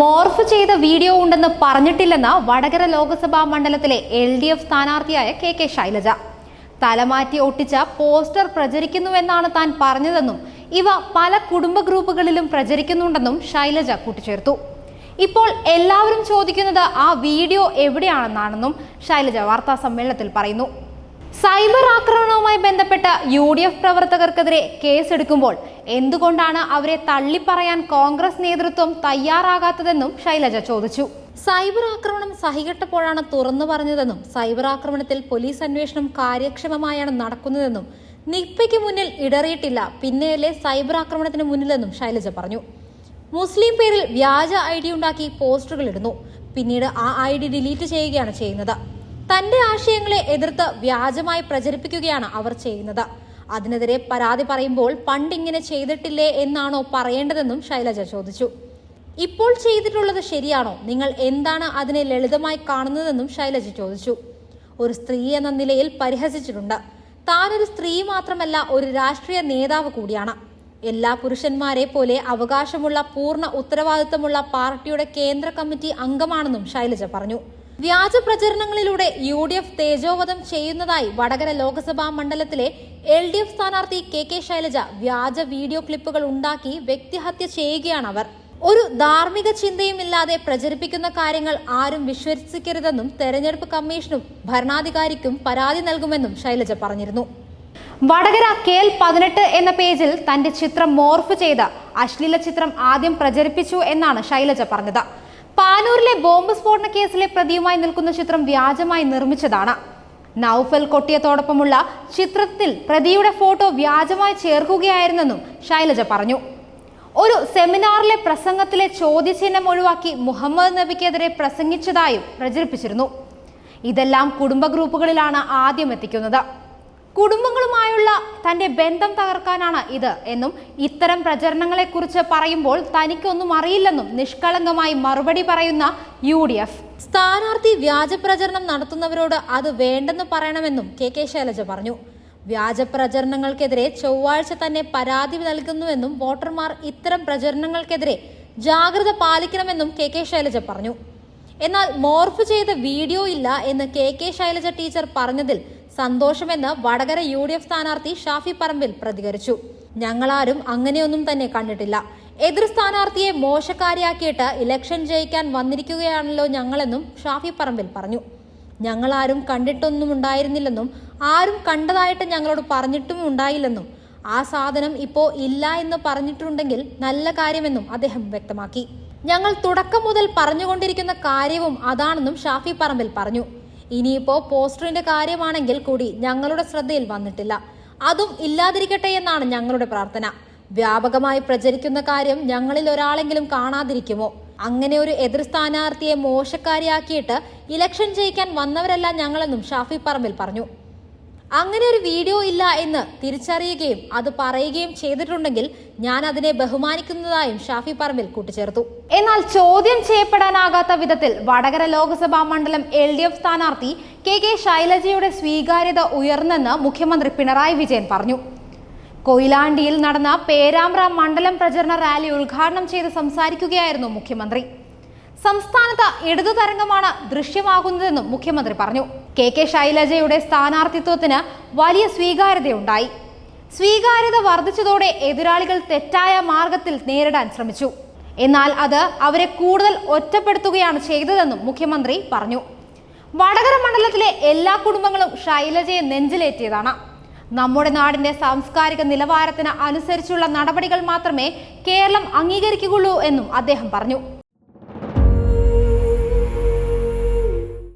Morph ചെയ്ത video ഉണ്ടെന്ന് പറഞ്ഞിട്ടില്ലെന്ന് വടകര ലോക്സഭാ മണ്ഡലത്തിലെ എൽ ഡി എഫ് സ്ഥാനാർത്ഥിയായ കെ കെ ശൈലജ. തലമാറ്റി ഒട്ടിച്ച പോസ്റ്റർ പ്രചരിക്കുന്നുവെന്നാണ് താൻ പറഞ്ഞതെന്നും ഇവ പല കുടുംബ ഗ്രൂപ്പുകളിലും പ്രചരിക്കുന്നുണ്ടെന്നും ശൈലജ കൂട്ടിച്ചേർത്തു. ഇപ്പോൾ എല്ലാവരും ചോദിക്കുന്നത് ആ വീഡിയോ എവിടെയാണെന്നാണെന്നും ശൈലജ വാർത്താ സമ്മേളനത്തിൽ പറയുന്നു. സൈബർ ആക്രമണവുമായി ബന്ധപ്പെട്ട യു ഡി എഫ് പ്രവർത്തകർക്കെതിരെ കേസെടുക്കുമ്പോൾ എന്തുകൊണ്ടാണ് അവരെ തള്ളിപ്പറയാൻ കോൺഗ്രസ് നേതൃത്വം തയ്യാറാകാത്തതെന്നും ശൈലജ ചോദിച്ചു. സൈബർ ആക്രമണം സഹികെട്ടപ്പോഴാണ് തുറന്നു പറഞ്ഞതെന്നും സൈബർ ആക്രമണത്തിൽ പോലീസ് അന്വേഷണം കാര്യക്ഷമമായാണ് നടക്കുന്നതെന്നും നിപ്പയ്ക്ക് മുന്നിൽ ഇടറിയിട്ടില്ല പിന്നെയല്ലേ സൈബർ ആക്രമണത്തിന് മുന്നിലെന്നും ശൈലജ പറഞ്ഞു. മുസ്ലിം പേരിൽ വ്യാജ ഐ ഡി ഉണ്ടാക്കി പോസ്റ്ററുകൾ ഇടുന്നു. പിന്നീട് ആ ഐ ഡി ഡിലീറ്റ് ചെയ്യുകയാണ് ചെയ്യുന്നത്. തന്റെ ആശയങ്ങളെ എതിർത്ത് വ്യാജമായി പ്രചരിപ്പിക്കുകയാണ് അവർ ചെയ്യുന്നത്. അതിനെതിരെ പരാതി പറയുമ്പോൾ പണ്ട് ഇങ്ങനെ ചെയ്തിട്ടില്ലേ എന്നാണോ പറയേണ്ടതെന്നും ശൈലജ ചോദിച്ചു. ഇപ്പോൾ ചെയ്തിട്ടുള്ളത് ശരിയാണോ? നിങ്ങൾ എന്താണ് അതിനെ ലളിതമായി കാണുന്നതെന്നും ശൈലജ ചോദിച്ചു. ഒരു സ്ത്രീ എന്ന നിലയിൽ പരിഹസിച്ചിട്ടുണ്ട്. താനൊരു സ്ത്രീ മാത്രമല്ല ഒരു രാഷ്ട്രീയ നേതാവ് കൂടിയാണ്. എല്ലാ പുരുഷന്മാരെ പോലെ അവകാശമുള്ള പൂർണ ഉത്തരവാദിത്തമുള്ള പാർട്ടിയുടെ കേന്ദ്ര കമ്മിറ്റി അംഗമാണെന്നും ശൈലജ പറഞ്ഞു. വ്യാജ പ്രചരണങ്ങളിലൂടെ യു ഡി എഫ് തേജോവധം ചെയ്യുന്നതായി വടകര ലോക്സഭാ മണ്ഡലത്തിലെ എൽ ഡി എഫ് സ്ഥാനാർത്ഥി കെ കെ ശൈലജ വ്യാജ വീഡിയോ ക്ലിപ്പുകൾ ഉണ്ടാക്കി വ്യക്തിഹത്യ ചെയ്യുകയാണ് അവർ ഒരു ധാർമ്മിക ചിന്തയും ഇല്ലാതെ പ്രചരിപ്പിക്കുന്ന കാര്യങ്ങൾ ആരും വിശ്വസിക്കരുതെന്നും തെരഞ്ഞെടുപ്പ് കമ്മീഷനും ഭരണാധികാരിക്കും പരാതി നൽകുമെന്നും ശൈലജ പറഞ്ഞിരുന്നു. വടകര കേൽ പതിനെട്ട് എന്ന പേജിൽ തന്റെ ചിത്രം മോർഫ് ചെയ്ത അശ്ലീല ചിത്രം ആദ്യം പ്രചരിപ്പിച്ചു എന്നാണ് ശൈലജ പറഞ്ഞത്. പാനൂരിലെ ബോംബ് സ്ഫോടന കേസിലെ പ്രതിയുമായി നിൽക്കുന്ന ചിത്രം വ്യാജമായി നിർമ്മിച്ചതാണ്. നൌഫൽ കൊട്ടിയത്തോടൊപ്പമുള്ള ചിത്രത്തിൽ പ്രതിയുടെ ഫോട്ടോ വ്യാജമായി ചേർക്കുകയായിരുന്നെന്നും ശൈലജ പറഞ്ഞു. ഒരു സെമിനാറിലെ പ്രസംഗത്തിലെ ചോദ്യചിഹ്നം ഒഴിവാക്കി മുഹമ്മദ് നബിക്കെതിരെ പ്രസംഗിച്ചതായും പ്രചരിപ്പിച്ചിരുന്നു. ഇതെല്ലാം കുടുംബ ഗ്രൂപ്പുകളിലാണ് ആദ്യം എത്തിക്കുന്നത്. കുടുംബങ്ങളുമായുള്ള തന്റെ ബന്ധം തകർക്കാനാണ് ഇത് എന്നും ഇത്തരം പ്രചരണങ്ങളെക്കുറിച്ച് പറയുമ്പോൾ തനിക്കൊന്നും അറിയില്ലെന്നും നിഷ്കളങ്കമായി മറുപടി പറയുന്ന യു ഡി എഫ്. സ്ഥാനാർത്ഥി വ്യാജപ്രചരണം നടത്തുന്നവരോട് അത് വേണ്ടെന്ന് പറയണമെന്നും കെ കെ ശൈലജ പറഞ്ഞു. വ്യാജ പ്രചരണങ്ങൾക്കെതിരെ ചൊവ്വാഴ്ച തന്നെ പരാതി നൽകുന്നുവെന്നും വോട്ടർമാർ ഇത്തരം പ്രചരണങ്ങൾക്കെതിരെ ജാഗ്രത പാലിക്കണമെന്നും കെ കെ ശൈലജ പറഞ്ഞു. എന്നാൽ മോർഫ് ചെയ്ത വീഡിയോ ഇല്ല എന്ന് കെ കെ ശൈലജ ടീച്ചർ പറഞ്ഞതിൽ സന്തോഷമെന്ന് വടകര യു ഡി എഫ് സ്ഥാനാർത്ഥി ഷാഫി പറമ്പിൽ പ്രതികരിച്ചു. ഞങ്ങളാരും അങ്ങനെയൊന്നും തന്നെ കണ്ടിട്ടില്ല. എതിർ സ്ഥാനാർത്ഥിയെ മോശക്കാരിയാക്കിയിട്ട് ഇലക്ഷൻ ജയിക്കാൻ വന്നിരിക്കുകയാണല്ലോ ഞങ്ങളെന്നും ഷാഫി പറമ്പിൽ പറഞ്ഞു. ഞങ്ങളാരും കണ്ടിട്ടൊന്നും ഉണ്ടായിരുന്നില്ലെന്നും ആരും കണ്ടതായിട്ട് ഞങ്ങളോട് പറഞ്ഞിട്ടും ഉണ്ടായില്ലെന്നും ആ സാധനം ഇപ്പോ ഇല്ല എന്ന് പറഞ്ഞിട്ടുണ്ടെങ്കിൽ നല്ല കാര്യമെന്നും അദ്ദേഹം വ്യക്തമാക്കി. ഞങ്ങൾ തുടക്കം മുതൽ പറഞ്ഞുകൊണ്ടിരിക്കുന്ന കാര്യവും അതാണെന്നും ഷാഫി പറമ്പിൽ പറഞ്ഞു. ഇനിയിപ്പോ പോസ്റ്ററിന്റെ കാര്യമാണെങ്കിൽ കൂടി ഞങ്ങളുടെ ശ്രദ്ധയിൽ വന്നിട്ടില്ല. അതും ഇല്ലാതിരിക്കട്ടെ എന്നാണ് ഞങ്ങളുടെ പ്രാർത്ഥന. വ്യാപകമായി പ്രചരിക്കുന്ന കാര്യം ഞങ്ങളിൽ ഒരാളെങ്കിലും കാണാതിരിക്കുമോ? അങ്ങനെ ഒരു എതിർ സ്ഥാനാർത്ഥിയെ മോശക്കാരിയാക്കിയിട്ട് ഇലക്ഷൻ ജയിക്കാൻ വന്നവരല്ല ഞങ്ങളെന്നും ഷാഫി പറമ്പിൽ പറഞ്ഞു. അങ്ങനെ ഒരു വീഡിയോ ഇല്ല എന്ന് തിരിച്ചറിയുകയും അത് പറയുകയും ചെയ്തിട്ടുണ്ടെങ്കിൽ ഞാൻ അതിനെ ബഹുമാനിക്കുന്നതായും ഷാഫി പറമ്പിൽ കൂട്ടിച്ചേർത്തു. എന്നാൽ ചോദ്യം ചെയ്യപ്പെടാനാകാത്ത വിധത്തിൽ വടകര ലോക്സഭാ മണ്ഡലം എൽ ഡി എഫ് സ്ഥാനാർത്ഥി കെ കെ ശൈലജയുടെ സ്വീകാര്യത ഉയർന്നെന്ന് മുഖ്യമന്ത്രി പിണറായി വിജയൻ പറഞ്ഞു. കൊയിലാണ്ടിയിൽ നടന്ന പേരാമ്പ്ര മണ്ഡലം പ്രചരണ റാലി ഉദ്ഘാടനം ചെയ്ത് സംസാരിക്കുകയായിരുന്നു മുഖ്യമന്ത്രി. സംസ്ഥാനത്ത് ഇടതു തരംഗമാണ് ദൃശ്യമാകുന്നതെന്നും മുഖ്യമന്ത്രി പറഞ്ഞു. കെ കെ ശൈലജയുടെ സ്ഥാനാർത്ഥിത്വത്തിന് വലിയ സ്വീകാര്യതയുണ്ടായി. സ്വീകാര്യത വർദ്ധിച്ചതോടെ എതിരാളികൾ തെറ്റായ മാർഗത്തിൽ നേരിടാൻ ശ്രമിച്ചു. എന്നാൽ അത് അവരെ കൂടുതൽ ഒറ്റപ്പെടുത്തുകയാണ് ചെയ്തതെന്നും മുഖ്യമന്ത്രി പറഞ്ഞു. വടകര മണ്ഡലത്തിലെ എല്ലാ കുടുംബങ്ങളും ശൈലജയെ നെഞ്ചിലേറ്റിയതാണ്. നമ്മുടെ നാടിന്റെ സാംസ്കാരിക നിലവാരത്തിന് അനുസരിച്ചുള്ള നടപടികൾ മാത്രമേ കേരളം അംഗീകരിക്കുകയുള്ളൂ എന്നും അദ്ദേഹം പറഞ്ഞു.